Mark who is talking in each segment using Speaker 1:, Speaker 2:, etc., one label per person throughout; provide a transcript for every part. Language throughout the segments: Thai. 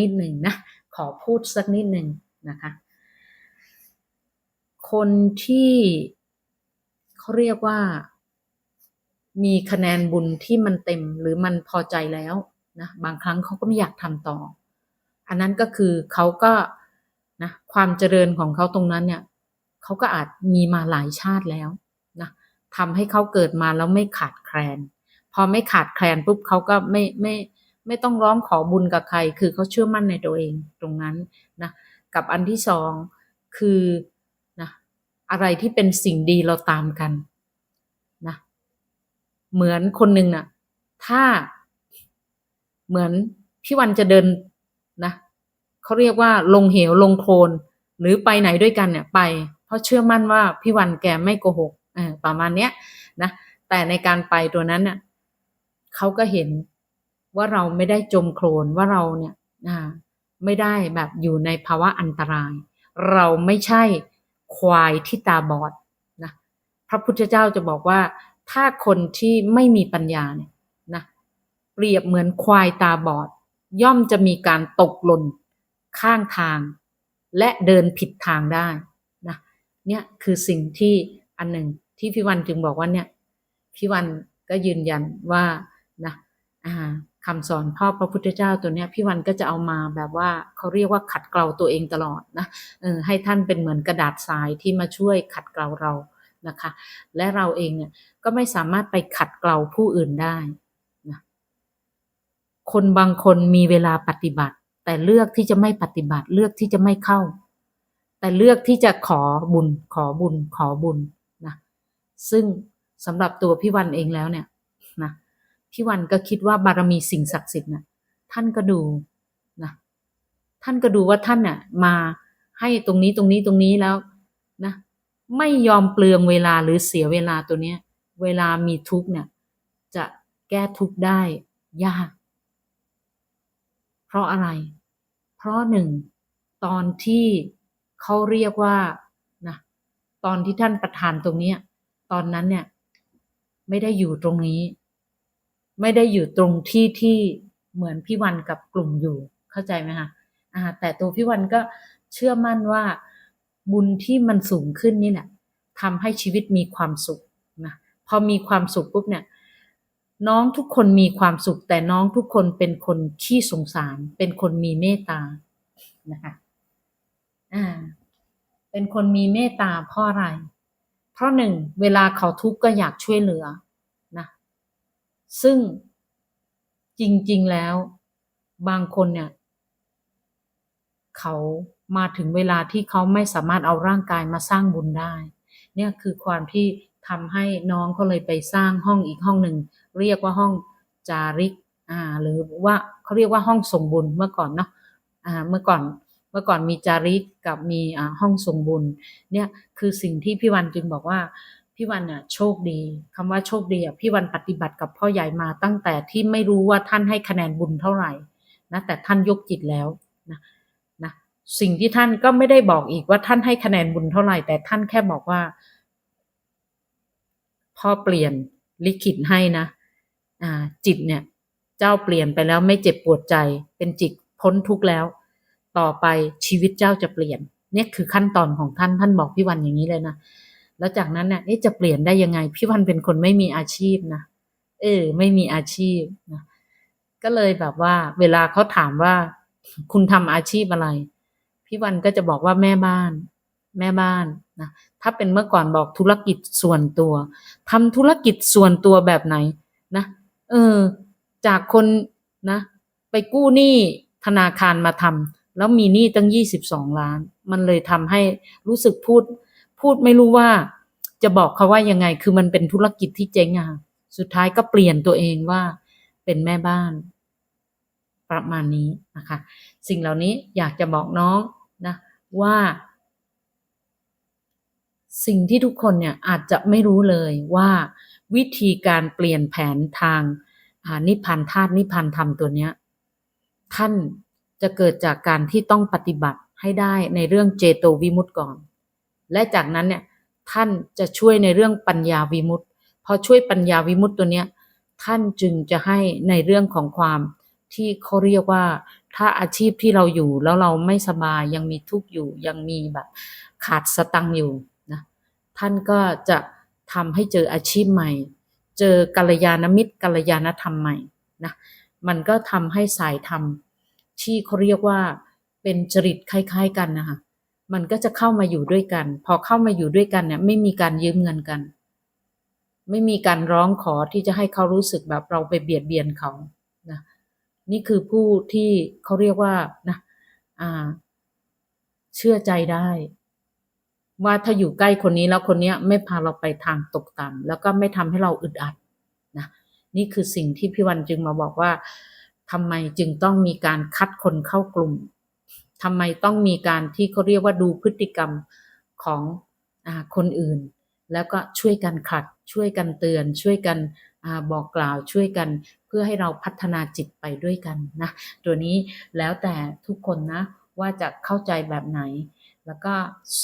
Speaker 1: นิดหนึ่งนะขอพูดสักนิดหนึ่งนะคะ คนที่เขาเรียกว่ามีคะแนนบุญที่มันเต็มหรือมันพอใจแล้วนะบางครั้งเขาก็ไม่อยากทำต่อ อันนั้นก็คือเขาก็นะความเจริญของเขาตรงนั้นเนี่ยเขาก็อาจมีมาหลายชาติแล้วนะทำให้เขาเกิดมาแล้วไม่ขาดแคลน พอไม่ขาดแคลนปุ๊บเขาก็ไม่ไม่ไไม่ต้องร้องขอบุญกับใคร คือเขาเชื่อมั่นในตัวเองตรงนั้นนะกับอันที่สองคือนะอะไรที่เป็นสิ่งดีเราตามกันนะเหมือนคนหนึ่งน่ะถ้าเหมือนพี่วันจะเดินนะเขาเรียกว่าลงเหวลงโคลนหรือไปไหนด้วยกันเนี่ยไป เพราะเชื่อมั่นว่าพี่วันแกไม่โกหกประมาณเนี้ยนะแต่ในการไปตัวนั้นน่ะเขาก็เห็น ว่าเราไม่ได้จมโคลนว่าเราเนี่ยไม่ได้แบบอยู่ในภาวะอันตราย เราไม่ใช่ควายที่ตาบอดนะพระพุทธเจ้าจะบอกว่า ถ้าคนที่ไม่มีปัญญาเนี่ยนะเปรียบเหมือนควายตาบอด ย่อมจะมีการตกหล่นข้างทาง และเดินผิดทางได้นะเนี่ยคือสิ่งที่อันหนึ่งที่พี่วันจึงบอกว่าเนี่ยพี่วันก็ยืนยันว่านะอ่า คำสอนพ่อพระพุทธเจ้าตัวเนี้ยพี่วันก็จะเอามาแบบว่าเขาเรียกว่าขัดเกลาตัวเองตลอดนะเออให้ท่านเป็นเหมือนกระดาษทรายที่มาช่วยขัดเกลาเรานะคะ และเราเองเนี่ยก็ไม่สามารถไปขัดเกลาผู้อื่นได้นะคนบางคนมีเวลาปฏิบัติ แต่เลือกที่จะไม่ปฏิบัติเลือกที่จะไม่เข้า แต่เลือกที่จะขอบุญขอบุญขอบุญนะซึ่งสำหรับตัวพี่วันเองแล้วเนี่ย พี่วันก็คิดว่าบารมีสิ่งศักดิ์สิทธิ์น่ะท่านก็ดูนะท่านก็ดูว่าท่านเนี่ยมาให้ตรงนี้ตรงนี้ตรงนี้แล้วนะไม่ยอมเปลืองเวลาหรือเสียเวลาตัวเนี้ย เวลามีทุกเนี่ยจะแก้ทุกได้ยาก เพราะอะไร เพราะหนึ่งตอนที่เขาเรียกว่านะตอนที่ท่านประทานตรงเนี้ย ตอนนั้นเนี่ย ไม่ได้อยู่ตรงนี้ ไม่ได้อยู่ตรงที่ที่เหมือนพี่วันกับกลุ่มอยู่เข้าใจไหมคะอ่าแต่ตัวพี่วันก็เชื่อมั่นว่าบุญที่มันสูงขึ้นนี่แหละทำให้ชีวิตมีความสุขนะพอมีความสุขปุ๊บเนี่ยน้องทุกคนมีความสุข แต่น้องทุกคนเป็นคนขี้สงสาร เป็นคนมีเมตตานะคะอ่าเป็นคนมีเมตตาเพราะอะไร เพราะหนึ่งเวลาเขาทุกข์ก็อยากช่วยเหลือ ซึ่งจริง ๆ แล้ว บางคนเนี่ย เขามาถึงเวลาที่เขาไม่สามารถเอาร่างกายมาสร้างบุญได้ เนี่ยคือความที่ทำให้น้องเขาเลยไปสร้างห้องอีกห้องหนึ่ง เรียกว่าห้องจาริกอ่าหรือว่าเขาเรียกว่าห้องส่งบุญเมื่อก่อนเนาะอ่าเมื่อก่อนเมื่อก่อนมีจาริกกับมีอ่าห้องส่งบุญเนี่ยคือสิ่งที่พี่วันจึงบอกว่า พี่วันน่ะโชคดีคำว่าโชคดีอะพี่วันปฏิบัติกับพ่อใหญ่มาตั้งแต่ที่ไม่รู้ว่าท่านให้คะแนนบุญเท่าไหร่นะแต่ท่านยกจิตแล้วนะนะสิ่งที่ท่านก็ไม่ได้บอกอีกว่าท่านให้คะแนนบุญเท่าไหร่ แต่ท่านแค่บอกว่าพ่อเปลี่ยนลิขิตให้นะอ่าจิตเนี่ย เจ้าเปลี่ยนไปแล้วไม่เจ็บปวดใจ เป็นจิตพ้นทุกข์แล้ว ต่อไปชีวิตเจ้าจะเปลี่ยนเนี่ยคือขั้นตอนของท่านท่านบอกพี่วันอย่างนี้เลยนะ แล้วจากนั้นเนี่ยจะเปลี่ยนได้ยังไง พี่วันเป็นคนไม่มีอาชีพนะเออ ไม่มีอาชีพนะก็เลยแบบว่า เวลาเขาถามว่า คุณทำอาชีพอะไร พี่วันก็จะบอกว่าแม่บ้าน แม่บ้านนะถ้าเป็นเมื่อก่อนบอกธุรกิจส่วนตัวทำธุรกิจส่วนตัวแบบไหนนะเออ จากคนนะ ไปกู้หนี้ธนาคารมาทำแล้วมีหนี้ตั้งยี่สิบสองล้าน มันเลยทำให้รู้สึกพูด พูดไม่รู้ว่า จะบอกเขาว่ายังไง คือมันเป็นธุรกิจที่เจ๊งอะสุดท้ายก็เปลี่ยนตัวเองว่าเป็นแม่บ้าน ประมาณนี้นะคะ สิ่งเหล่านี้อยากจะบอกน้องนะว่า สิ่งที่ทุกคนเนี่ยอาจจะไม่รู้เลยว่าวิธีการเปลี่ยนแผนทางานิพพานธาตุนิพพานธรรมตัวเนี้ยท่านจะเกิดจากการที่ต้องปฏิบัติให้ได้ในเรื่องเจโตวิมุตติก่อน และจากนั้นเนี่ยท่านจะช่วยในเรื่องปัญญาวิมุตติพอช่วยปัญญาวิมุตติตัวเนี้ยท่านจึงจะให้ในเรื่องของความที่เขาเรียกว่าถ้าอาชีพที่เราอยู่แล้วเราไม่สบายยังมีทุกข์อยู่ยังมีแบบขาดสตังอยู่นะท่านก็จะทำให้เจออาชีพใหม่ เจอกัลยาณมิตรกัลยาณธรรมใหม่นะมันก็ทำให้สายธรรมที่เขาเรียกว่าเป็นจริตคล้าย ๆ กันนะคะ มันก็จะเข้ามาอยู่ด้วยกัน พอเข้ามาอยู่ด้วยกันเนี่ยไม่มีการยืมเงินกัน ไม่มีการร้องขอที่จะให้เขารู้สึกแบบเราไปเบียดเบียนเขานะนี่คือผู้ที่เขาเรียกว่านะอ่า เชื่อใจได้ ว่าถ้าอยู่ใกล้คนนี้แล้วคนนี้ไม่พาเราไปทางตกต่ำแล้วก็ไม่ทำให้เราอึดอัดนะนี่คือสิ่งที่พี่วันจึงมาบอกว่าทำไมจึงต้องมีการคัดคนเข้ากลุ่ม ทำไมต้องมีการที่เขาเรียกว่าดูพฤติกรรมของอคนอื่น แล้วก็ช่วยกันขัด ช่วยกันเตือน ช่วยกันอบอกกล่าวช่วยกัน เพื่อให้เราพัฒนาจิตไปด้วยกันนะตัวนี้แล้วแต่ทุกคนนะว่าจะเข้าใจแบบไหน แล้วก็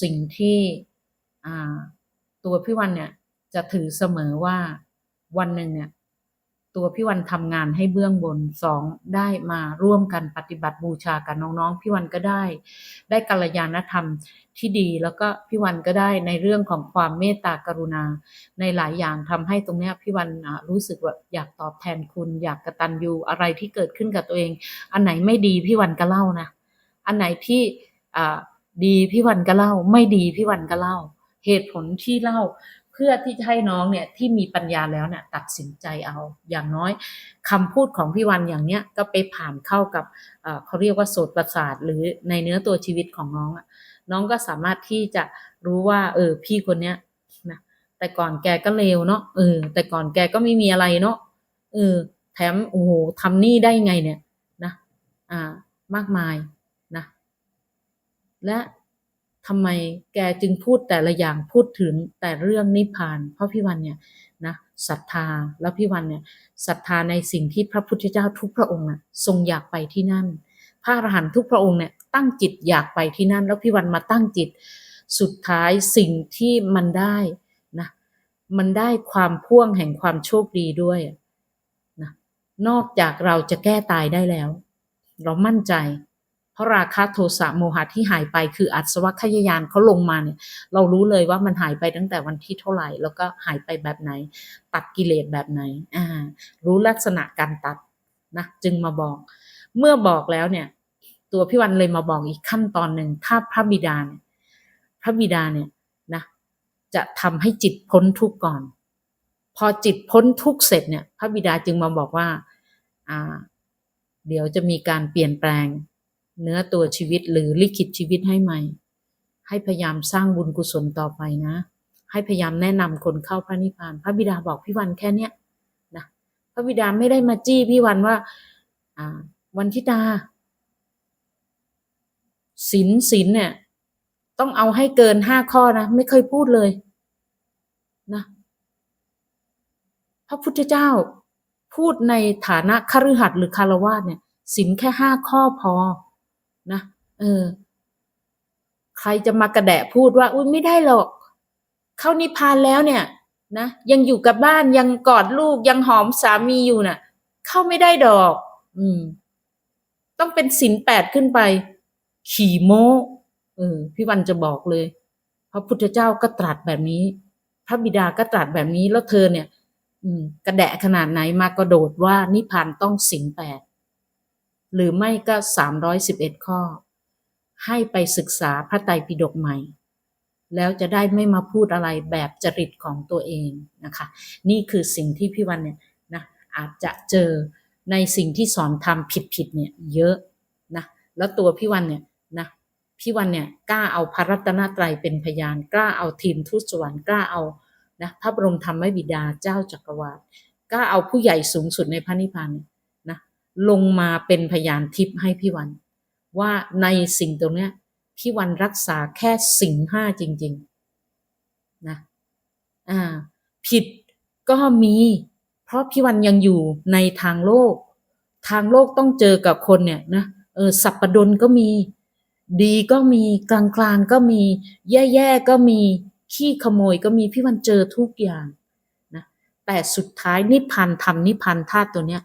Speaker 1: สิ่งที่ตัวพี่วันเนี่ยจะถือเสมอว่าวันหนึ่งเนี่ย ตัวพี่วันทำงานให้เบื้องบนสองได้มาร่วมกันปฏิบัติบูชากันน้องๆพี่วันก็ได้ ได้กัลยาณธรรมที่ดี แล้วก็พี่วันก็ได้ในเรื่องของความเมตตากรุณา ในหลายอย่างทำให้ตรงนี้พี่วันรู้สึกว่าอยากตอบแทนคุณ อยากกระตันยูอะไรที่เกิดขึ้นกับตัวเอง อันไหนไม่ดีพี่วันก็เล่านะ อันไหนที่ดีพี่วันก็เล่า ไม่ดีพี่วันก็เล่า เหตุผลที่เล่า พื่อที่จะให้น้องเนี่ยที่มีปัญญาแล้วเนี่ยตัดสินใจเอาอย่างน้อยคำพูดของพี่วันอย่างเนี้ยก็ไปผ่านเข้ากับเอ่อเขาเรียกว่าโสตประสาทหรือในเนื้อตัวชีวิตของน้องอะน้องก็สามารถที่จะรู้ว่า เออพี่คนเนี้ยนะแต่ก่อนแกก็เลวเนาะเออ แต่ก่อนแกก็ไม่มีอะไรเนาะเออ แถมโอ้โหทำนี่ได้ไงเนี่ยนะ อ่า มากมายนะ และ ทำไมแกจึงพูดแต่ละอย่างพูดถึงแต่เรื่องนิพพาน เพราะพี่วันเนี่ยนะศรัทธาแล้วพี่วันเนี่ยศรัทธาในสิ่งที่พระพุทธเจ้าทุกพระองค์น่ะทรงอยากไปที่นั่น พระอรหันต์ทุกพระองค์เนี่ยตั้งจิตอยากไปที่นั่น แล้วพี่วันมาตั้งจิต สุดท้ายสิ่งที่มันได้นะมันได้ความพ่วงแห่งความโชคดีด้วยนะนอกจากเราจะแก้ตายได้แล้ว เรามั่นใจ ราะราคะโทสะโมหะที่หายไปคืออัศวคยายานเขาลงมาเนี่ย เรารู้เลยว่ามันหายไปตั้งแต่วันที่เท่าไหร่ แล้วก็หายไปแบบไหน ตัดกิเลสแบบไหนอ่ารู้ลักษณะการตัดนะจึงมาบอก เมื่อบอกแล้วเนี่ย ตัวพี่วันเลยมาบอกอีกขั้นตอนหนึ่งถ้าพระบิดาเนี่ยพระบิดาเนี่ยนะจะทำให้จิตพ้นทุกข์ก่อน พอจิตพ้นทุกข์เสร็จเนี่ย พระบิดาจึงมาบอกว่า อ่า เดี๋ยวจะมีการเปลี่ยนแปลง เนื้อตัวชีวิตหรือลิขิตชีวิตให้ใหม่ ให้พยายามสร้างบุญกุศลต่อไปนะ ให้พยายามแนะนำคนเข้าพระนิพพาน พระบิดาบอกพี่วันแค่เนี้ยนะพระบิดาไม่ได้มาจี้พี่วันว่าอ่าวันทิตาศีลศีลเนี่ยต้องเอาให้เกินห้าข้อนะ ไม่เคยพูดเลยนะพระพุทธเจ้าพูดในฐานะคฤหัสถ์หรือคารวาสเนี่ยศีลแค่ห้าข้อพอ นะเออ ใครจะมากระแดะพูดว่า อุ้ยไม่ได้หรอก เข้านิพพานแล้วเนี่ย นะยังอยู่กับบ้านยังกอดลูกยังหอมสามีอยู่น่ะ เข้าไม่ได้ดอก อืม ต้องเป็นศีลแปดขึ้นไป ขี่โมเออพี่วันจะบอกเลยพระพุทธเจ้าก็ตรัสแบบนี้ พระบิดาก็ตรัสแบบนี้แล้วเธอเนี่ย อืม กระแดะขนาดไหนมากระโดดว่านิพพานต้องศีลแปด หรือไม่ก็สามร้อยสิบเอ็ดข้อ ให้ไปศึกษาพระไตรปิฎกใหม่ แล้วจะได้ไม่มาพูดอะไรแบบจริตของตัวเองนะคะ นี่คือสิ่งที่พี่วันเนี่ยนะอาจจะเจอในสิ่งที่สอนทำผิดๆเนี่ยเยอะนะแล้วตัวพี่วันเนี่ยนะพี่วันเนี่ยกล้าเอาพระรัตนตรัยเป็นพยาน กล้าเอาทีมทูตสวรรค์กล้าเอานะพระบรมธรรมบิดาเจ้าจักรวาลกล้าเอาผู้ใหญ่สูงสุดในพระนิพพานเนี่ย ลงมาเป็นพยานทิพย์ให้พี่วัน ว่าในสิ่งตรงเนี้ยพี่วันรักษาแค่สิ่งห้าจริง ๆนะอ่าผิดก็มี เพราะพี่วันยังอยู่ในทางโลก ทางโลกต้องเจอกับคนเนี่ยนะเออสัปปดนก็มี ดีก็มีกลางๆก็มี แย่ๆก็มีขี้ขโมยก็มีพี่วันเจอทุกอย่างนะแต่สุดท้ายนิพพานธรรมนิพพานธาตุตัวเนี้ย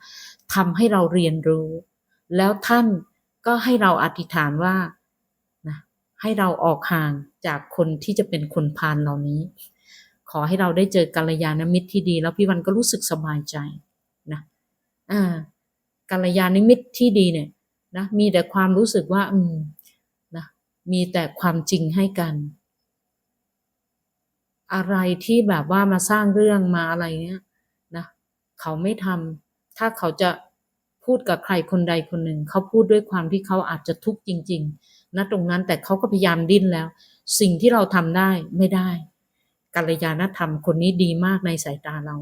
Speaker 1: ทำให้เราเรียนรู้ แล้วท่านก็ให้เราอธิษฐานว่านะให้เราออกห่างจากคนที่จะเป็นคนพาลเหล่านี้ ขอให้เราได้เจอกัลยาณมิตรที่ดี แล้วพี่วันก็รู้สึกสบายใจนะอ่ากัลยาณมิตรที่ดีเนี่ยนะมีแต่ความรู้สึกว่าอืมนะมีแต่ความจริงให้กัน อะไรที่แบบว่ามาสร้างเรื่องมาอะไรเนี้ยนะเขาไม่ทำ ถ้าเขาจะพูดกับใครคนใดคนหนึ่ง เขาพูดด้วยความที่เขาอาจจะทุกข์จริง ๆ ณตรงนั้นแต่เขาก็พยายามดิ้นแล้ว สิ่งที่เราทำได้ไม่ได้กัลยาณธรรมคนนี้ดีมากในสายตาเรา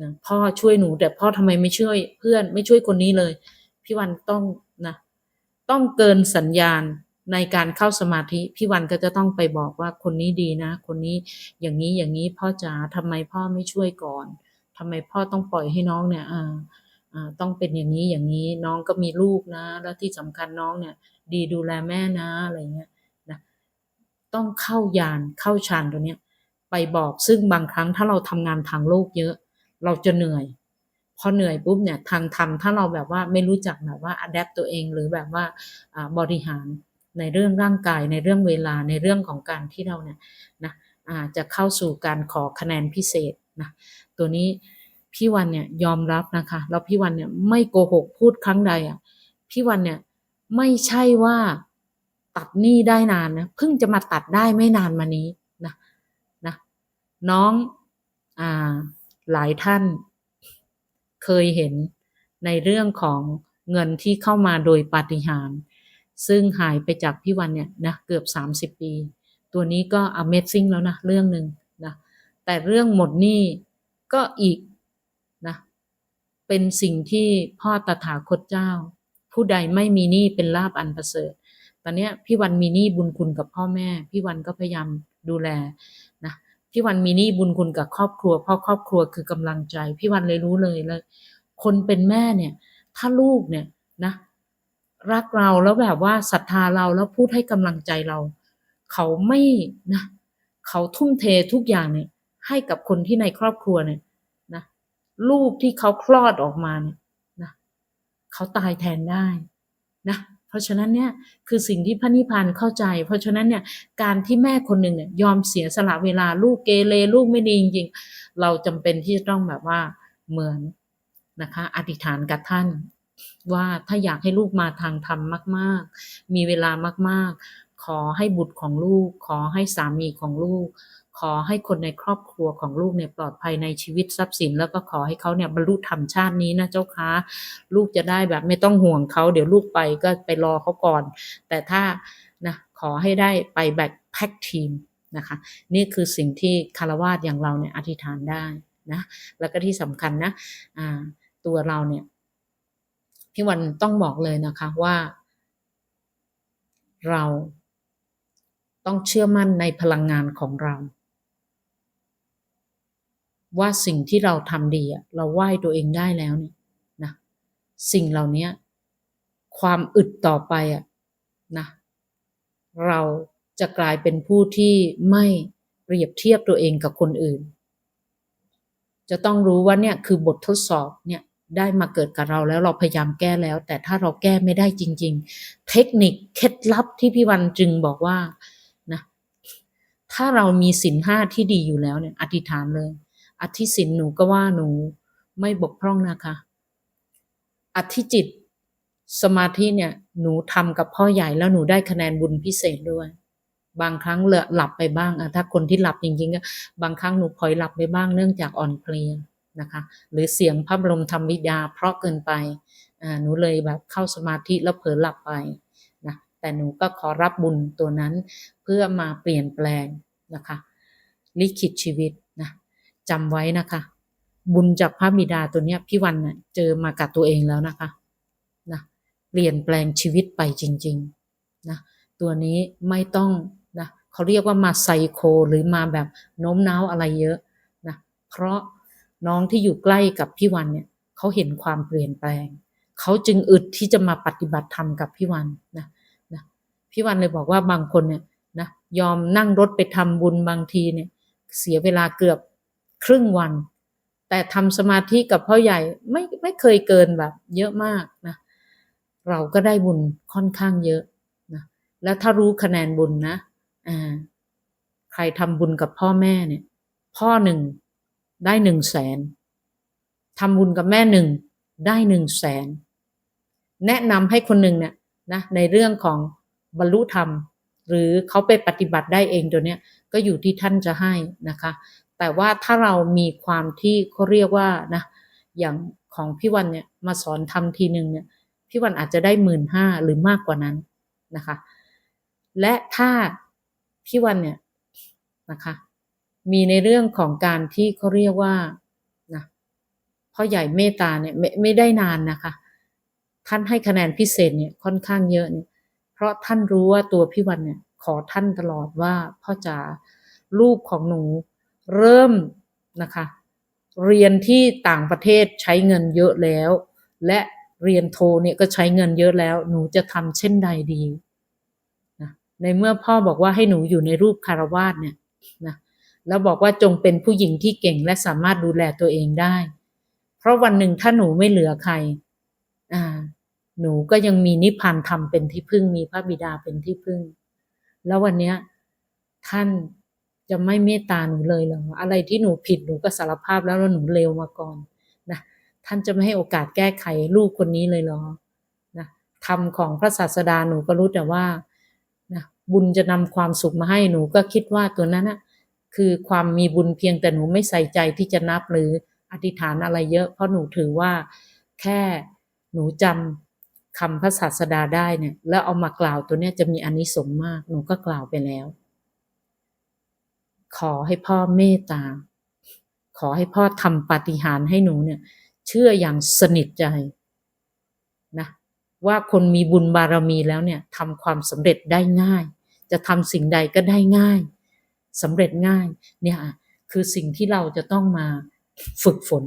Speaker 1: นะพ่อช่วยหนูแต่พ่อทำไมไม่ช่วยเพื่อนไม่ช่วยคนนี้เลย พี่วันต้องนะต้องเกินสัญญาณในการเข้าสมาธิพี่วันก็จะต้องไปบอกว่าคนนี้ดีนะ คนนี้อย่างนี้อย่างนี้พ่อจ๋าทำไมพ่อไม่ช่วยก่อน ทำไมพ่อต้องปล่อยให้น้องเนี่ยอ่าต้องเป็นอย่างนี้อย่างนี้น้องก็มีลูกนะ แล้วที่สำคัญน้องเนี่ย ดีดูแลแม่นะอะไรเงี้ยนะต้องเข้ายานเข้าฌานตัวเนี้ยไปบอกซึ่งบางครั้งถ้าเราทำงานทางโลกเยอะ เราจะเหนื่อย พอเหนื่อยปุ๊บเนี่ยทางธรรมถ้าเราแบบว่าไม่รู้จักแบบว่าอัดแอปตัวเองหรือแบบว่าบริหารในเรื่องร่างกายในเรื่องเวลาในเรื่องของการที่เราเนี่ยนะจะเข้าสู่การขอคะแนนพิเศษ นะตัวนี้พี่วันเนี่ยยอมรับนะคะแล้วพี่วันเนี่ยไม่โกหกพูดครั้งใดอะพี่วันเนี่ยไม่ใช่ว่าตัดหนี้ได้นานนะเพิ่งจะมาตัดได้ไม่นานมานี้นะนะน้องอ่าหลายท่านเคยเห็นในเรื่องของเงินที่เข้ามาโดยปาฏิหาริย์ซึ่งหายไปจากพี่วันเนี่ยนะเกือบ 30 ปี ตัวนี้ก็ Amazing แล้วนะเรื่องหนึ่ง แต่เรื่องหมดหนี้ก็อีกนะเป็นสิ่งที่พ่อตถาคตเจ้า ผู้ใดไม่มีหนี้เป็นลาบอันประเสริฐ ตอนเนี้ยพี่วันมีหนี้บุญคุณกับพ่อแม่ พี่วันก็พยายามดูแลนะพี่วันมีหนี้บุญคุณกับครอบครัวเพราะครอบครัวคือกำลังใจ พี่วันเลยรู้เลยเลย คนเป็นแม่เนี่ย ถ้าลูกเนี่ยนะ รักเราแล้วแบบว่าศรัทธาเราแล้วพูดให้กำลังใจเรา เขาไม่นะ เขาทุ่มเททุกอย่างเนี่ย ให้กับคนที่ในครอบครัวเนี่ยนะลูกที่เขาคลอดออกมาเนี่ยนะเขาตายแทนได้นะเพราะฉะนั้นเนี่ยคือสิ่งที่พระนิพพานเข้าใจ เพราะฉะนั้นเนี่ยการที่แม่คนหนึ่งเนี่ยยอมเสียสละเวลาลูกเกเรลูกไม่ดีจริงๆเราจำเป็นที่จะต้องแบบว่าเหมือนนะคะอธิษฐานกับท่านว่าถ้าอยากให้ลูกมาทางธรรมมาก ๆ มีเวลามาก ๆ ขอให้บุตรของลูก ขอให้สามีของลูก ขอให้คนในครอบครัวของลูกเนี่ยปลอดภัยในชีวิตทรัพย์สิน แล้วก็ขอให้เขาเนี่ยบรรลุธรรมชาตินี้นะเจ้าคะลูกจะได้แบบไม่ต้องห่วงเขา เดี๋ยวลูกไปก็ไปรอเขาก่อน แต่ถ้านะขอให้ได้ไปแบบแพ็กทีมนะคะนี่คือสิ่งที่คารวาสอย่างเราเนี่ยอธิษฐานได้นะแล้วก็ที่สำคัญนะตัวเราเนี่ยพี่วันต้องบอกเลยนะคะว่า เราต้องเชื่อมั่นในพลังงานของเรา ว่าสิ่งที่เราทำดีอะเราไหว้ตัวเองได้แล้วเนี่ยนะสิ่งเหล่านี้ความอึดต่อไปอะนะเราจะกลายเป็นผู้ที่ไม่เปรียบเทียบตัวเองกับคนอื่น จะต้องรู้ว่าเนี่ยคือบททดสอบเนี่ยได้มาเกิดกับเราแล้วเราพยายามแก้แล้ว แต่ถ้าเราแก้ไม่ได้จริง ๆ เทคนิคเคล็ดลับที่พี่วันจึงบอกว่านะถ้าเรามีสินห้าที่ดีอยู่แล้วเนี่ยอธิษฐานเลย อธิสินหนูก็ว่าหนูไม่บกพร่องนะคะ อธิจิตสมาธิเนี่ยหนูทำกับพ่อใหญ่แล้วหนูได้คะแนนบุญพิเศษด้วย บางครั้งเลอะหลับไปบ้างถ้าคนที่หลับจริงๆก็บางครั้งหนูพลอยหลับไปบ้างเนื่องจากอ่อนเพลียนะคะ หรือเสียงพระบรมธรรมวิยาเพราะเกินไปหนูเลยแบบเข้าสมาธิแล้วเผลอหลับไปนะแต่หนูก็ขอรับบุญตัวนั้นเพื่อมาเปลี่ยนแปลงนะคะลิขิตชีวิต จำไว้นะคะ บุญจากพระบิดาตัวเนี้ยพี่วันน่ะเจอมากับตัวเองแล้วนะคะนะเปลี่ยนแปลงชีวิตไปจริงๆนะตัวนี้ไม่ต้องนะเขาเรียกว่ามาไซโคหรือมาแบบโน้มน้าวอะไรเยอะนะเพราะน้องที่อยู่ใกล้กับพี่วันเนี่ยเขาเห็นความเปลี่ยนแปลงเขาจึงอึดที่จะมาปฏิบัติธรรมกับพี่วันนะนะพี่วันเลยบอกว่าบางคนเนี่ยนะยอมนั่งรถไปทำบุญบางทีเนี่ยเสียเวลาเกือบ ครึ่งวัน แต่ทำสมาธิกับพ่อใหญ่ไม่ไม่เคยเกินแบบ เยอะมากนะเราก็ได้บุญค่อนข้างเยอะนะแล้วถ้ารู้คะแนนบุญนะอ่าใครทำบุญกับพ่อแม่เนี่ย พ่อหนึ่งได้หนึ่งแสนทำบุญกับแม่หนึ่งได้หนึ่งแสนแนะนำให้คนหนึ่งเนี่ยนะในเรื่องของบรรลุธรรม หรือเขาไปปฏิบัติได้เองตัวเนี้ยก็อยู่ที่ท่านจะให้นะคะ แต่ว่าถ้าเรามีความที่เขาเรียกว่านะอย่างของพี่วันเนี่ยมาสอนทำทีหนึ่งเนี่ยพี่วันอาจจะได้หมื่นห้าหรือมากกว่านั้นนะคะ และถ้าพี่วันเนี่ยนะคะ มีในเรื่องของการที่เขาเรียกว่านะพ่อใหญ่เมตตาเนี่ยไม่ไม่ได้นานนะคะ ท่านให้คะแนนพิเศษเนี่ยค่อนข้างเยอะเนี่ยเพราะท่านรู้ว่าตัวพี่วันเนี่ยขอท่านตลอดว่าพ่อจ๋าลูกของหนู เริ่มนะคะ เรียนที่ต่างประเทศใช้เงินเยอะแล้ว และเรียนโทเนี่ยก็ใช้เงินเยอะแล้ว หนูจะทำเช่นใดดีนะในเมื่อพ่อบอกว่าให้หนูอยู่ในรูปคารวาสเนี่ยนะแล้วบอกว่าจงเป็นผู้หญิงที่เก่งและสามารถดูแลตัวเองได้ เพราะวันหนึ่งถ้าหนูไม่เหลือใครอ่าหนูก็ยังมีนิพพานธรรมเป็นที่พึ่งมีพระบิดาเป็นที่พึ่ง แล้ววันเนี้ยท่าน จะไม่เมตตาหนูเลยเหรออะไรที่หนูผิดหนูก็สารภาพแล้วว่าหนูเลวมาก่อนนะท่านจะไม่ให้โอกาสแก้ไขลูกคนนี้เลยเหรอนะธรรมของพระศาสดาหนูก็รู้แต่ว่านะบุญจะนำความสุขมาให้หนูก็คิดว่าตัวนั้นนะคือความมีบุญเพียงแต่หนูไม่ใส่ใจที่จะนับหรืออธิษฐานอะไรเยอะ เพราะหนูถือว่าแค่หนูจำคำพระศาสดาได้เนี่ยแล้วเอามากล่าวตัวเนี้ยจะมีอานิสงส์มาก หนูก็กล่าวไปแล้ว ขอให้พ่อเมตตา ขอให้พ่อทำปาฏิหาริย์ให้หนูเนี่ย เชื่ออย่างสนิทใจนะว่าคนมีบุญบารมีแล้วเนี่ยทำความสำเร็จได้ง่าย จะทำสิ่งใดก็ได้ง่ายสำเร็จง่ายเนี่ยคือสิ่งที่เราจะต้องมาฝึกฝน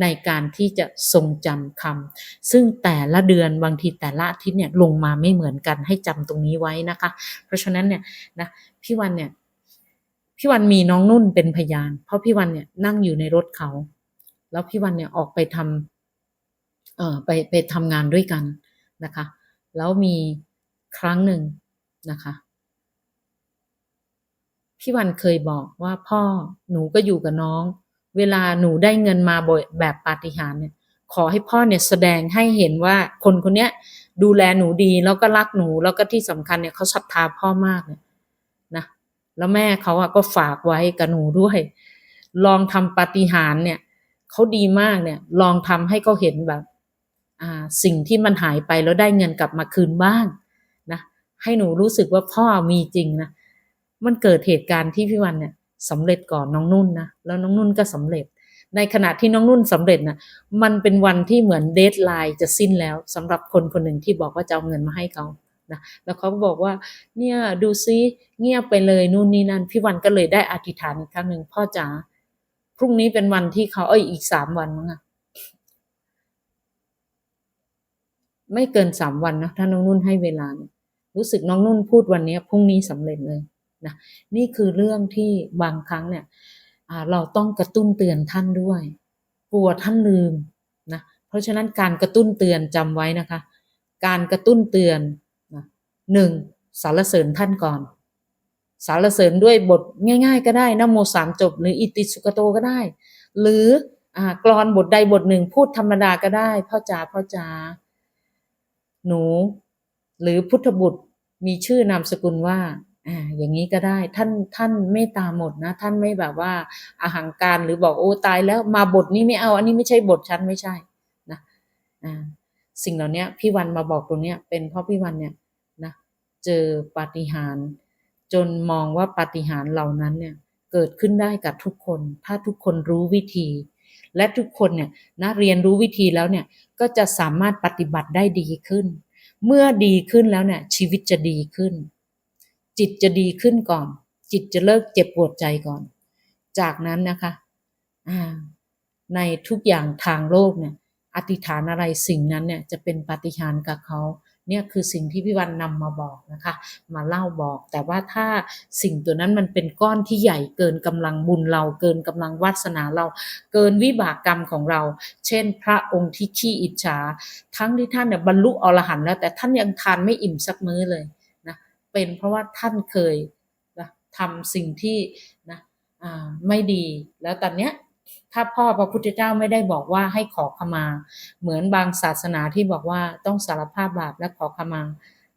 Speaker 1: ในการที่จะทรงจำคำซึ่งแต่ละเดือนบางทีแต่ละอาทิตย์เนี่ยลงมาไม่เหมือนกันให้จำตรงนี้ไว้นะคะ เพราะฉะนั้นเนี่ยนะพี่วันเนี่ย พี่วันมีน้องนุ่นเป็นพยาน เพราะพี่วันเนี่ยนั่งอยู่ในรถเขา แล้วพี่วันเนี่ยออกไปทำเอ่อไปไปทำงานด้วยกันนะคะ แล้วมีครั้งหนึ่งนะคะพี่วันเคยบอกว่าพ่อหนูก็อยู่กับน้อง เวลาหนูได้เงินมาบ่อยแบบปาฏิหาริย์เนี่ย ขอให้พ่อเนี่ยแสดงให้เห็นว่าคนคนเนี้ยดูแลหนูดีแล้วก็รักหนูแล้วก็ที่สำคัญเนี่ยเขาศรัทธาพ่อมากเนี่ย แล้วแม่เขาอะก็ฝากไว้กับหนูด้วย ลองทำปาฏิหาริย์เนี่ยเขาดีมากเนี่ย ลองทำให้เขาเห็นแบบ อ่า สิ่งที่มันหายไปแล้วได้เงินกลับมาคืนบ้างนะให้หนูรู้สึกว่าพ่อมีจริงนะมันเกิดเหตุการณ์ที่พี่วันเนี่ยสำเร็จก่อนน้องนุ่นนะแล้วน้องนุ่นก็สำเร็จ ในขณะที่น้องนุ่นสำเร็จนะมันเป็นวันที่เหมือนเดทไลน์จะสิ้นแล้วสำหรับคนคนหนึ่งที่บอกว่าจะเอาเงินมาให้เขา นะแล้วเขาก็บอกว่าเนี่ยดูซิเงียบไปเลยนู่นนี่นั่นพี่วันก็เลยได้อธิษฐานอีกครั้งหนึ่งพ่อจ๋าพรุ่งนี้เป็นวันที่เขาเอ้ยอีกสามวันมั้งอะไม่เกินสามวันนะถ้าน้องนุ่นให้เวลาเนี่ยรู้สึกน้องนุ่นพูดวันนี้พรุ่งนี้สำเร็จเลยนะนี่คือเรื่องที่บางครั้งเนี่ยเราต้องกระตุ้นเตือนท่านด้วย กลัวท่านลืมนะเพราะฉะนั้นการกระตุ้นเตือนจำไว้นะคะ การกระตุ้นเตือน หนึ่งสารเสริญท่านก่อน สารเสริญด้วยบทง่าย ๆ ก็ได้นะโมสามจบหรืออิติสุกโตก็ได้ หรืออกรอนบทใดบทหนึ่งพูดธรรมดาก็ได้พ่อจ๋าพ่อจ๋าหนู หรือพุทธบุตรมีชื่อนามสกุลว่าอ่าอย่างนี้ก็ได้ท่านท่านเมตตาหมดนะ ท่านไม่แบบว่าอาหังการหรือบอกโอ้ตายแล้วมาบทนี้ไม่เอาอันนี้ไม่ใช่บทฉันไม่ใช่นะอ่าสิ่งเหล่านี้พี่วันมาบอกตรงเนี้ยเป็นเพราะพี่วันเนี่ย เจอปาฏิหาริย์จนมองว่าปาฏิหาริย์เหล่านั้นเนี่ยเกิดขึ้นได้กับทุกคน ถ้าทุกคนรู้วิธี และทุกคนเนี่ยนะเรียนรู้วิธีแล้วเนี่ยก็จะสามารถปฏิบัติได้ดีขึ้น เมื่อดีขึ้นแล้วเนี่ยชีวิตจะดีขึ้น จิตจะดีขึ้นก่อน จิตจะเลิกเจ็บปวดใจก่อน จากนั้นนะคะในทุกอย่างทางโลกเนี่ยอธิษฐานอะไรสิ่งนั้นเนี่ยจะเป็นปาฏิหาริย์กับเขา เนี่ยคือสิ่งที่พี่วันนำมาบอกนะคะ มาเล่าบอก แต่ว่าถ้าสิ่งตัวนั้นมันเป็นก้อนที่ใหญ่เกินกำลังบุญเราเกินกำลังวาสนาเรา เกินวิบากกรรมของเรา เช่น พระองค์ที่ขี้อิจฉา ทั้งที่ท่านเนี่ยบรรลุอรหันต์แล้ว แต่ท่านยังทานไม่อิ่มสักมื้อเลยนะเป็นเพราะว่าท่านเคยนะทำสิ่งที่นะไม่ดีแล้วตอนเนี้ย ถ้าพ่อพระพุทธเจ้าไม่ได้บอกว่าให้ขอขมา เหมือนบางศาสนาที่บอกว่าต้องสารภาพบาปและขอขมา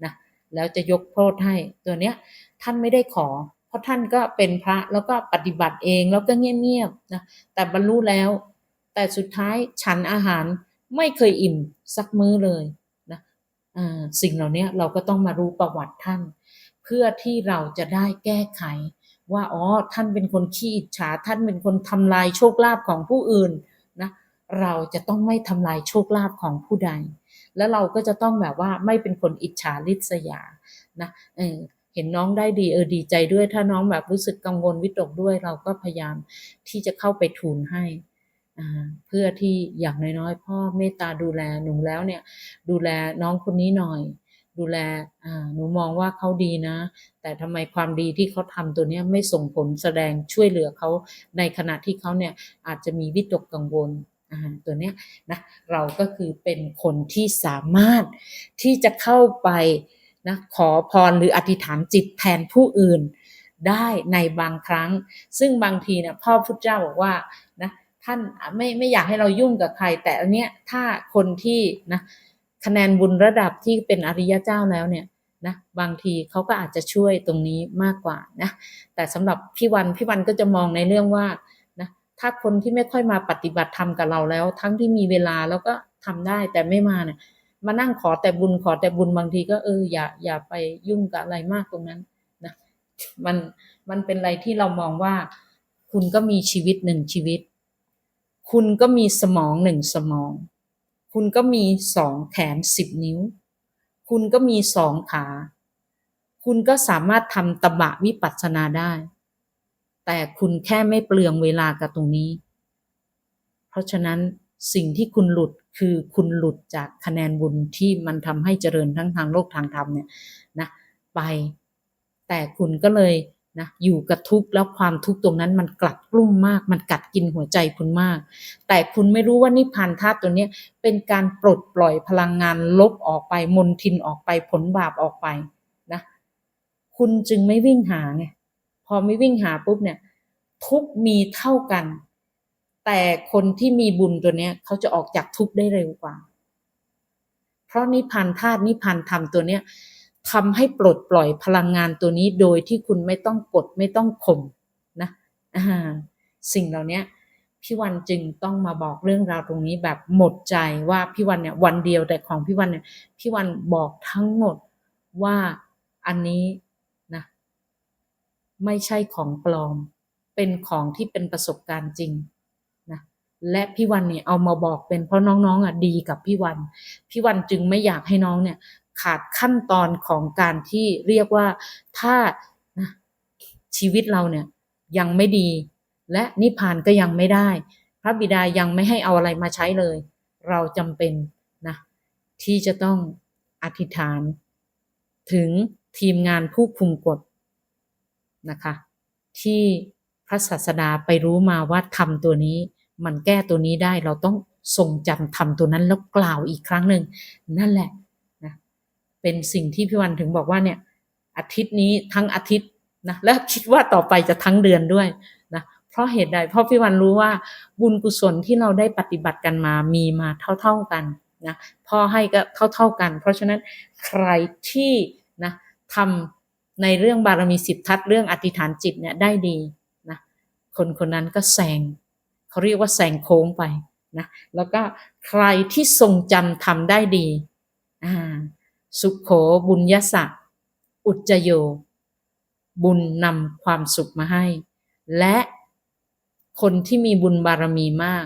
Speaker 1: นะแล้วจะยกโทษให้ตัวเนี้ยท่านไม่ได้ขอ เพราะท่านก็เป็นพระแล้วก็ปฏิบัติเองแล้วก็เงียบๆนะแต่บรรลุแล้ว แต่สุดท้ายฉันอาหารไม่เคยอิ่มสักมื้อเลยนะสิ่งเหล่านี้เราก็ต้องมารู้ประวัติท่าน เพื่อที่เราจะได้แก้ไข ว่าอ๋อท่านเป็นคนขี้อิจฉาท่านเป็นคนทำลายโชคลาภของผู้อื่นนะเราจะต้องไม่ทำลายโชคลาภของผู้ใด แล้วเราก็จะต้องแบบว่าไม่เป็นคนอิจฉาริษยานะเออเห็นน้องได้ดีเออดีใจด้วย ถ้าน้องแบบรู้สึกกังวลวิตกด้วย เราก็พยายามที่จะเข้าไปทูลให้เพื่อที่อย่างน้อยๆ พ่อเมตตาดูแลหนูแล้วเนี่ย ดูแลน้องคนนี้หน่อย ดูแลอ่าหนูมองว่าเขาดีนะ แต่ทำไมความดีที่เขาทำตัวนี้ไม่ส่งผลแสดงช่วยเหลือเขาในขณะที่เขาเนี่ยอาจจะมีวิตกกังวลอ่าตัวเนี้ยนะเราก็คือเป็นคนที่สามารถที่จะเข้าไปนะขอพรหรืออธิษฐานจิตแทนผู้อื่นได้ในบางครั้ง ซึ่งบางทีเนี่ยพ่อพุทธเจ้าบอกว่านะท่านไม่ไม่อยากให้เรายุ่งกับใคร แต่อันเนี้ยถ้าคนที่นะ คะแนนบุญระดับที่เป็นอริยเจ้าแล้วเนี่ยนะบางทีเขาก็อาจจะช่วยตรงนี้มากกว่านะแต่สำหรับพี่วันพี่วันก็จะมองในเรื่องว่านะถ้าคนที่ไม่ค่อยมาปฏิบัติธรรมกับเราแล้ว ทั้งที่มีเวลาแล้วก็ทำได้แต่ไม่มาเนี่ยมานั่งขอแต่บุญขอแต่บุญบางทีก็เอออย่าอย่าไปยุ่งกับอะไรมากตรงนั้นนะมันมันเป็นอะไรที่เรามองว่า คุณก็มีชีวิตหนึ่งชีวิต คุณก็มีสมองหนึ่งสมอง คุณก็มีสองแขนสิบนิ้ว คุณก็มีสองขา คุณก็สามารถทำตบะวิปัสสนาได้ แต่คุณแค่ไม่เปลืองเวลากับตรงนี้ เพราะฉะนั้นสิ่งที่คุณหลุดคือคุณหลุดจากคะแนนบุญที่มันทำให้เจริญทั้งทางโลกทางธรรมเนี่ยนะไป แต่คุณก็เลย นะอยู่กับทุกข์แล้วความทุกข์ตรงนั้นมันกลัดกลุ้มมาก มันกัดกินหัวใจคุณมาก แต่คุณไม่รู้ว่านิพพานธาตุตัวเนี้ยเป็นการปลดปล่อยพลังงานลบออกไปมนทินออกไปผลบาปออกไปนะ คุณจึงไม่วิ่งหาไงพอไม่วิ่งหาปุ๊บเนี่ย ทุกมีเท่ากัน แต่คนที่มีบุญตัวเนี้ยเขาจะออกจากทุกข์ได้เร็วกว่า เพราะนิพพานธาตุนิพพานธรรมตัวเนี้ย ทำให้ปลดปล่อยพลังงานตัวนี้โดยที่คุณไม่ต้องกดไม่ต้องข่มนะสิ่งเหล่านี้พี่วันจึงต้องมาบอกเรื่องราวตรงนี้แบบหมดใจว่าพี่วันเนี่ยวันเดียวแต่ของพี่วันเนี่ยพี่วันบอกทั้งหมดว่าอันนี้นะไม่ใช่ของปลอม เป็นของที่เป็นประสบการณ์จริงนะและพี่วันเนี่ยเอามาบอกเป็นเพราะน้องๆอะดีกับพี่วัน พี่วันจึงไม่อยากให้น้องเนี่ย ขาดขั้นตอนของการที่เรียกว่าถ้าชีวิตเราเนี่ยยังไม่ดี และนิพพานก็ยังไม่ได้ พระบิดายังไม่ให้เอาอะไรมาใช้เลย เราจำเป็นนะที่จะต้องอธิษฐาน ถึงทีมงานผู้คุมกฎนะคะ ที่พระศาสดาไปรู้มาว่าทำตัวนี้ มันแก้ตัวนี้ได้เราต้องทรงจำทำตัวนั้นแล้วกล่าวอีกครั้งหนึ่งนั่นแหละ เป็นสิ่งที่พี่วันถึงบอกว่าเนี่ยอาทิตย์นี้ทั้งอาทิตย์นะและคิดว่าต่อไปจะทั้งเดือนด้วยนะเพราะเหตุใด เพราะพี่วันรู้ว่าบุญกุศลที่เราได้ปฏิบัติกันมามีมาเท่า ๆกันนะพ่อให้ก็เท่า ๆกัน เพราะฉะนั้นใครที่นะทำในเรื่องบารมีสิบทัศเรื่องอธิษฐานจิตเนี่ยได้ดีนะคนคนนั้นก็แซงเขาเรียกว่าแซงโค้งไปนะแล้วก็ใครที่ทรงจำทำได้ดีอ่า สุขโขบุญยศักดิ์อุจจโย บุญนำความสุขมาให้ และคนที่มีบุญบารมีมาก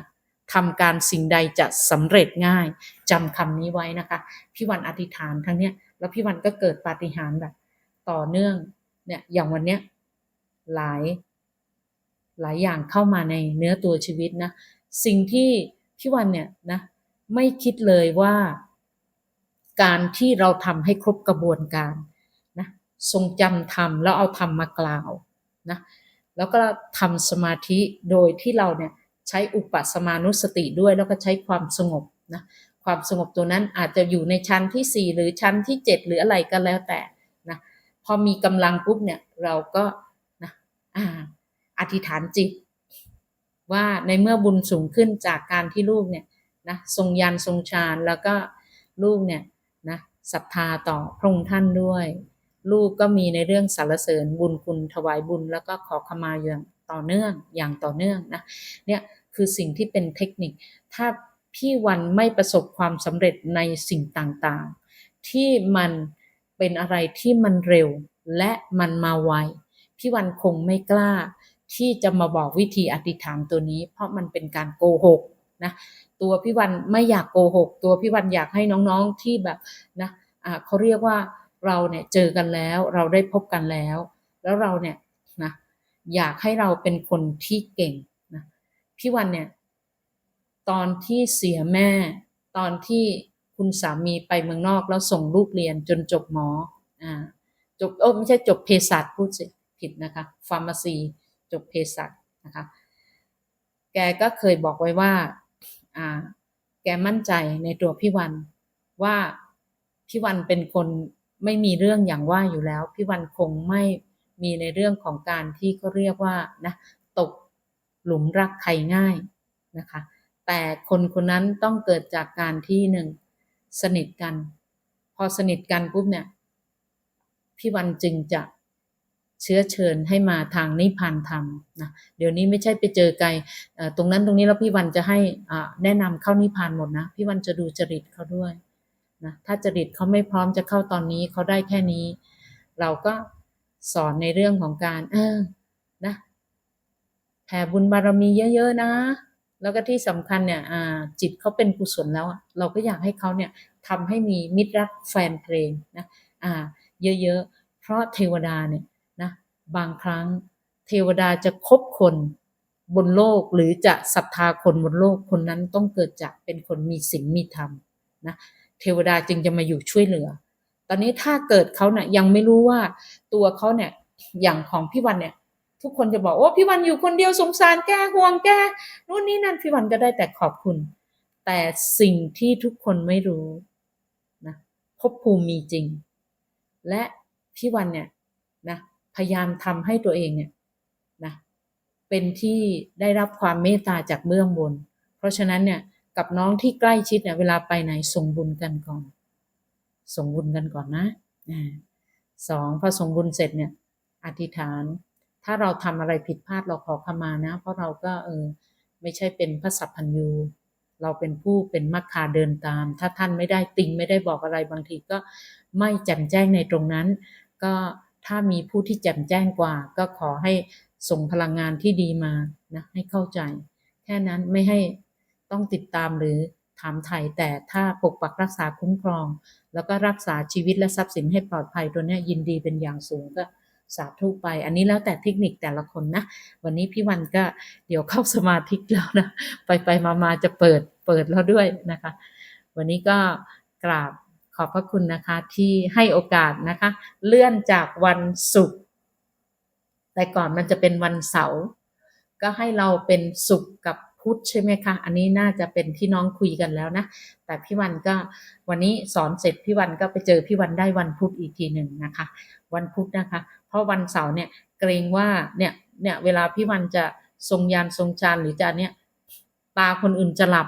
Speaker 1: ทำการสิ่งใดจะสำเร็จง่ายจำคำนี้ไว้นะคะพี่วันอธิษฐานทั้งเนี้ยแล้วพี่วันก็เกิดปาฏิหาริย์แบบ ต่อเนื่องเนี่ยอย่างวันเนี้ยหลาย หลายอย่างเข้ามาในเนื้อตัวชีวิตนะ สิ่งที่พี่วันเนี่ยนะไม่คิดเลยว่า การที่เราทำให้ครบกระบวนการนะทรงจำธรรมแล้วเอาธรรมมากล่าวนะแล้วก็ทำสมาธิโดยที่เราเนี่ยใช้อุปสมานุสติด้วยแล้วก็ใช้ความสงบนะความสงบตัวนั้นอาจจะอยู่ในชั้นที่ 4 หรือชั้นที่ 7 หรืออะไรก็แล้วแต่นะพอมีกำลังปุ๊บเนี่ยเราก็นะอ่าอธิษฐานจิต ว่าในเมื่อบุญสูงขึ้นจากการที่ลูกเนี่ยนะทรงยันทรงฌานแล้วก็ลูกเนี่ย นะศรัทธาต่อพระองค์ท่านด้วย ลูกก็มีในเรื่องสรรเสริญบุญคุณถวายบุญ แล้วก็ขอขมาอย่างต่อเนื่องอย่างต่อเนื่องนะเนี่ยคือสิ่งที่เป็นเทคนิค ถ้าพี่วันไม่ประสบความสำเร็จในสิ่งต่างๆ ที่มันเป็นอะไรที่มันเร็วและมันมาไวพี่วันคงไม่กล้าที่จะมาบอกวิธีอธิษฐานตัวนี้ เพราะมันเป็นการโกหก นะตัวพี่วันไม่อยากโกหก ตัวพี่วันอยากให้น้องๆที่แบบนะอ่าเขาเรียกว่าเราเนี่ยเจอกันแล้ว เราได้พบกันแล้ว แล้วเราเนี่ยนะอยากให้เราเป็นคนที่เก่งนะพี่วันเนี่ยตอนที่เสียแม่ ตอนที่คุณสามีไปเมืองนอกแล้วส่งลูกเรียนจนจบหมออ่าจบเออไม่ใช่จบเภสัชพูดสิผิดนะคะฟาร์มาซีจบเภสัชนะคะ แกก็เคยบอกไว้ว่า แกมั่นใจในตัวพี่วันว่าพี่วันเป็นคนไม่มีเรื่องอย่างว่าอยู่แล้ว พี่วันคงไม่มีในเรื่องของการที่เขาเรียกว่านะตกหลุมรักใครง่ายนะคะ แต่คนคนนั้นต้องเกิดจากการที่หนึ่งสนิทกัน พอสนิทกันปุ๊บเนี่ยพี่วันจึงจะ เชื้อเชิญให้มาทางนิพพานธรรมนะเดี๋ยวนี้ไม่ใช่ไปเจอไกลตรงนั้นตรงนี้แล้วพี่วันจะให้แนะนำเข้านิพพานหมดนะพี่วันจะดูจริตเขาด้วยนะถ้าจริตเขาไม่พร้อมจะเข้าตอนนี้เขาได้แค่นี้ เราก็สอนในเรื่องของการเออนะแผ่บุญบารมีเยอะๆนะ แล้วก็ที่สำคัญเนี่ยจิตเขาเป็นกุศลแล้วเราก็อยากให้เขาเนี่ยทำให้มีมิตรรักแฟนเพลงนะอ่าเยอะๆ เพราะเทวดาเนี่ย บางครั้ง เทวดาจะคบคนบนโลกหรือจะศรัทธาคนบนโลกคนนั้นต้องเกิดจากเป็นคนมีศีลมีธรรมนะเทวดาจึงจะมาอยู่ช่วยเหลือ ตอนนี้ถ้าเกิดเขาเนี่ยยังไม่รู้ว่าตัวเขาเนี่ยอย่างของพี่วันเนี่ย ทุกคนจะบอกโอ้พี่วันอยู่คนเดียวสงสารแกห่วงแกนู่นนี่นั่นพี่วันก็ได้แต่ขอบคุณ แต่สิ่งที่ทุกคนไม่รู้นะภพภูมิมีจริง และพี่วันเนี่ย พยายามทำให้ตัวเองเนี่ยนะเป็นที่ได้รับความเมตตาจากเบื้องบน เพราะฉะนั้นเนี่ยกับน้องที่ใกล้ชิดเนี่ยเวลาไปไหนส่งบุญกันก่อน ส่งบุญกันก่อนนะสองพอส่งบุญเสร็จเนี่ยอธิษฐาน ถ้าเราทำอะไรผิดพลาดเราขอขมานะ เพราะเราก็เออไม่ใช่เป็นพระสัพพัญญูเราเป็นผู้เป็นมัคคาเดินตาม ถ้าท่านไม่ได้ติงไม่ได้บอกอะไรบางทีก็ไม่แจ่มแจ้งในตรงนั้น ก็ ถ้ามีผู้ที่แจ่มแจ้งกว่า ก็ขอให้ส่งพลังงานที่ดีมานะให้เข้าใจ แค่นั้นไม่ให้ต้องติดตามหรือถามไถ่แต่ถ้าปกปักรักษาคุ้มครอง แล้วก็รักษาชีวิตและทรัพย์สินให้ปลอดภัยตัวนี้ยินดีเป็นอย่างสูงก็สาธุไป อันนี้แล้วแต่เทคนิคแต่ละคนนะ วันนี้พี่วันก็เดี๋ยวเข้าสมาธิแล้วนะ ไปไปมามาจะเปิดเปิดแล้วด้วยนะคะ วันนี้ก็กราบ ขอบพระคุณนะคะที่ให้โอกาสนะคะ เลื่อนจากวันศุกร์แต่ก่อนมันจะเป็นวันเสาร์ก็ให้เราเป็นศุกร์กับพุธใช่ไหมคะ อันนี้น่าจะเป็นที่น้องคุยกันแล้วนะ แต่พี่วันก็วันนี้สอนเสร็จพี่วันก็ไปเจอพี่วันได้วันพุธอีกทีหนึ่งนะคะ วันพุธนะคะ เพราะวันเสาร์เนี่ยเกรงว่าเนี่ยเนี่ยเวลาพี่วันจะทรงยานทรงจานหรือจะเนี่ยตาคนอื่นจะหลับ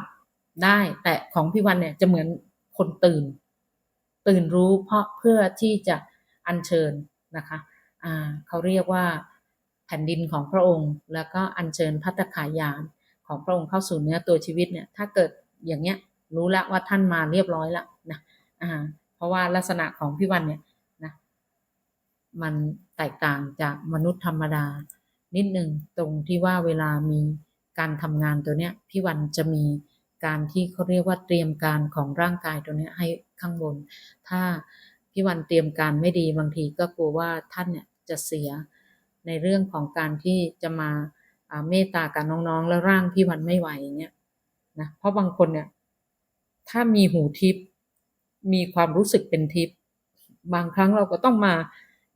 Speaker 1: ได้ แต่ของพี่วันเนี่ยจะเหมือนคนตื่น ตื่นรู้เพราะเพื่อที่จะอัญเชิญนะคะอ่าเขาเรียกว่าแผ่นดินของพระองค์ แล้วก็อัญเชิญพัตถายานของพระองค์เข้าสู่เนื้อตัวชีวิตเนี่ยถ้าเกิดอย่างเงี้ยรู้แล้วว่าท่านมาเรียบร้อยแล้วนะอ่าเพราะว่าลักษณะของพี่วันเนี่ยนะมันแตกต่างจากมนุษย์ธรรมดา นิดหนึ่งตรงที่ว่าเวลามีการทำงานตัวเนี้ยพี่วันจะมีการที่เขาเรียกว่าเตรียมการของร่างกายตัวเนี้ยให้ ข้างบน ถ้าพี่วันเตรียมการไม่ดีบางทีก็กลัวว่าท่านเนี่ยจะเสียในเรื่องของการที่จะมาเมตตากับน้องๆ แล้วร่างพี่วันไม่ไหวอย่างเงี้ยนะเพราะบางคนเนี่ยถ้ามีหูทิพย์มีความรู้สึกเป็นทิพย์บางครั้งเราก็ต้องมา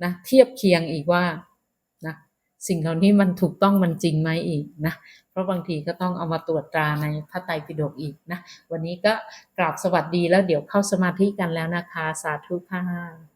Speaker 1: นะเทียบเคียงอีกว่า สิ่งเหล่านี้มันถูกต้องมันจริงไหมอีกนะเพราะบางทีก็ต้องเอามาตรวจตราในพระไตรปิฎกอีกนะ วันนี้ก็กราบสวัสดีแล้วเดี๋ยวเข้าสมาธิกันแล้วนะคะ สาธุค่ะ